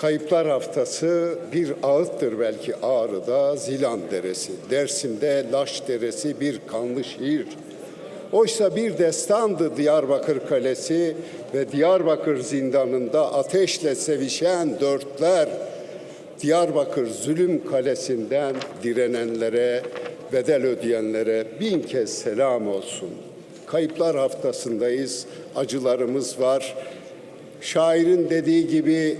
Kayıplar Haftası bir ağıttır belki Ağrı'da Zilan Deresi, Dersim'de Laş Deresi bir kanlı şiir. Oysa bir destandı Diyarbakır Kalesi ve Diyarbakır zindanında ateşle sevişen dörtler. Diyarbakır zulüm kalesinden direnenlere, bedel ödeyenlere bin kez selam olsun. Kayıplar haftasındayız, acılarımız var. Şairin dediği gibi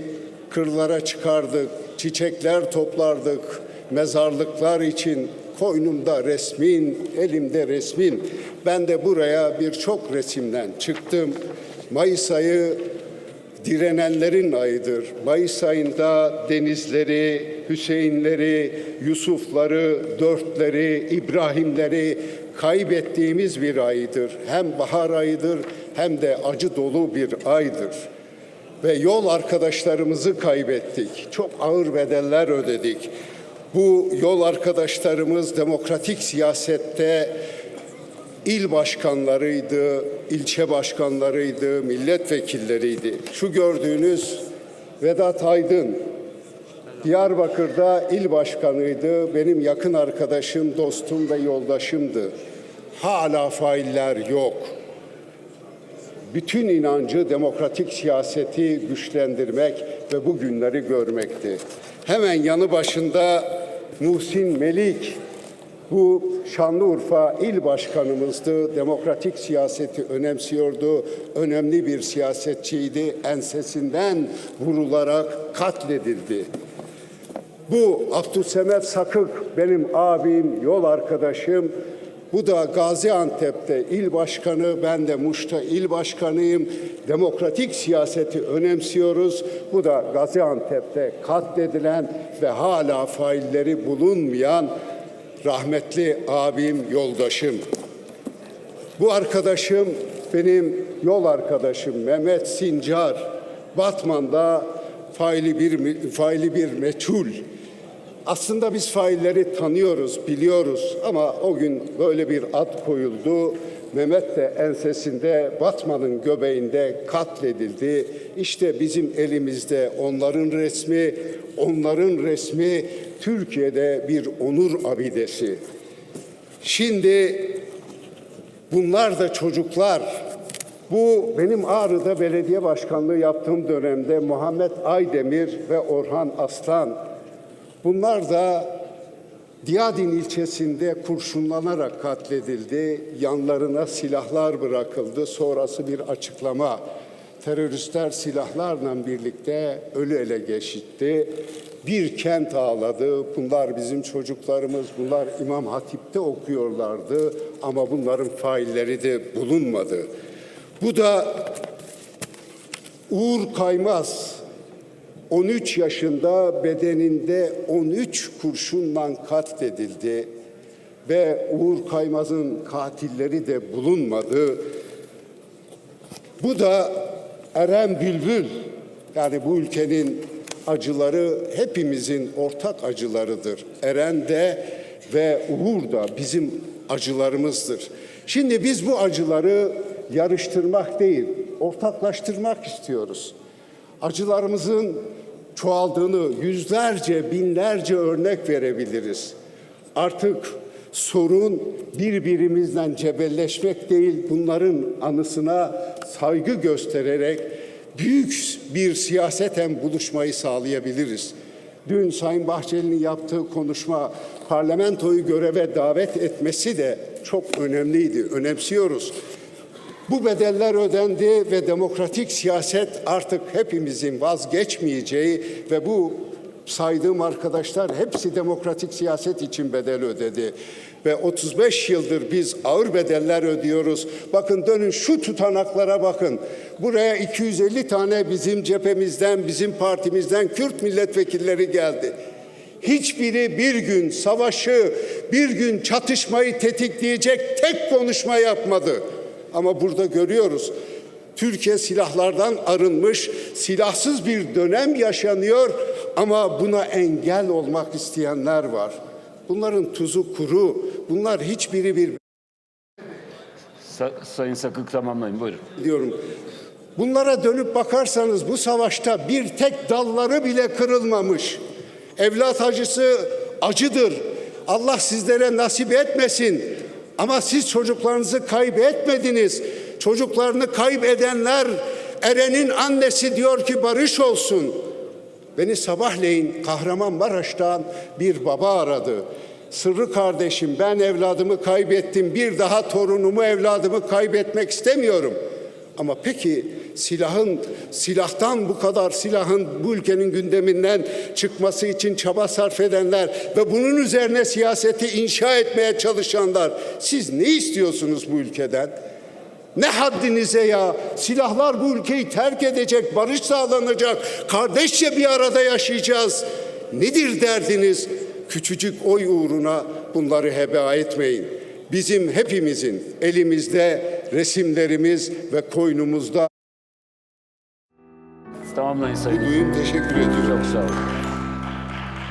kırlara çıkardık, çiçekler toplardık, mezarlıklar için koynumda resmin, elimde resmin. Ben de buraya birçok resimden çıktım. Mayıs ayı direnenlerin ayıdır. Mayıs ayında denizleri, Hüseyinleri, Yusufları, dörtleri, İbrahimleri kaybettiğimiz bir aydır. Hem bahar ayıdır hem de acı dolu bir aydır. Ve yol arkadaşlarımızı kaybettik. Çok ağır bedeller ödedik. Bu yol arkadaşlarımız demokratik siyasette il başkanlarıydı, ilçe başkanlarıydı, milletvekilleriydi. Şu gördüğünüz Vedat Aydın, Diyarbakır'da il başkanıydı, benim yakın arkadaşım, dostum ve yoldaşımdı. Hala failler yok. Bütün inancı demokratik siyaseti güçlendirmek ve bu günleri görmekti. Hemen yanı başında Muhsin Melik, bu Şanlıurfa il başkanımızdı. Demokratik siyaseti önemsiyordu. Önemli bir siyasetçiydi. Ensesinden vurularak katledildi. Bu Abdülsemet Sakık benim abim, yol arkadaşım. Bu da Gaziantep'te il başkanı, ben de Muş'ta il başkanıyım. Demokratik siyaseti önemsiyoruz. Bu da Gaziantep'te katledilen ve hala failleri bulunmayan rahmetli abim, yoldaşım. Bu arkadaşım benim yol arkadaşım Mehmet Sincar. Batman'da faili bir faili bir meçhul. Aslında biz failleri tanıyoruz, biliyoruz ama o gün böyle bir ad koyuldu. Mehmet de ensesinde Batman'ın göbeğinde katledildi. İşte bizim elimizde onların resmi, onların resmi Türkiye'de bir onur abidesi. Şimdi bunlar da çocuklar. Bu benim Ağrı'da belediye başkanlığı yaptığım dönemde Muhammed Aydemir ve Orhan Aslan Bunlar da Diyadin ilçesinde kurşunlanarak katledildi. Yanlarına silahlar bırakıldı. Sonrası bir açıklama. Teröristler silahlarla birlikte ölü ele geçitti. Bir kent ağladı. Bunlar bizim çocuklarımız. Bunlar İmam Hatip'te okuyorlardı. Ama bunların failleri de bulunmadı. Bu da Uğur Kaymaz 13 yaşında bedeninde 13 kurşunla katledildi ve Uğur Kaymaz'ın katilleri de bulunmadı. Bu da Eren Bülbül yani bu ülkenin acıları hepimizin ortak acılarıdır. Eren de ve Uğur da bizim acılarımızdır. Şimdi biz bu acıları yarıştırmak değil, ortaklaştırmak istiyoruz acılarımızın çoğaldığını yüzlerce, binlerce örnek verebiliriz. Artık sorun birbirimizden cebelleşmek değil, bunların anısına saygı göstererek büyük bir siyaseten buluşmayı sağlayabiliriz. Dün Sayın Bahçeli'nin yaptığı konuşma parlamentoyu göreve davet etmesi de çok önemliydi. Önemsiyoruz. Bu bedeller ödendi ve demokratik siyaset artık hepimizin vazgeçmeyeceği ve bu saydığım arkadaşlar hepsi demokratik siyaset için bedel ödedi. Ve 35 yıldır biz ağır bedeller ödüyoruz. Bakın dönün şu tutanaklara bakın. Buraya 250 tane bizim cephemizden, bizim partimizden Kürt milletvekilleri geldi. Hiçbiri bir gün savaşı, bir gün çatışmayı tetikleyecek tek konuşma yapmadı. Ama burada görüyoruz Türkiye silahlardan arınmış, silahsız bir dönem yaşanıyor ama buna engel olmak isteyenler var. Bunların tuzu kuru. Bunlar hiçbiri bir Sa- Sayın Sakık tamamlayın buyurun. diyorum. Bunlara dönüp bakarsanız bu savaşta bir tek dalları bile kırılmamış. Evlat acısı acıdır. Allah sizlere nasip etmesin. Ama siz çocuklarınızı kaybetmediniz. Çocuklarını kaybedenler Eren'in annesi diyor ki barış olsun. Beni sabahleyin Kahramanmaraş'tan bir baba aradı. Sırrı kardeşim ben evladımı kaybettim. Bir daha torunumu evladımı kaybetmek istemiyorum. Ama peki silahın silahtan bu kadar silahın bu ülkenin gündeminden çıkması için çaba sarf edenler ve bunun üzerine siyaseti inşa etmeye çalışanlar siz ne istiyorsunuz bu ülkeden? Ne haddinize ya? Silahlar bu ülkeyi terk edecek, barış sağlanacak, kardeşçe bir arada yaşayacağız. Nedir derdiniz? Küçücük oy uğruna bunları heba etmeyin. Bizim hepimizin elimizde resimlerimiz ve koynumuzda Tamamlayın Sayın. duyum teşekkür ediyorum. Çok sağ olun.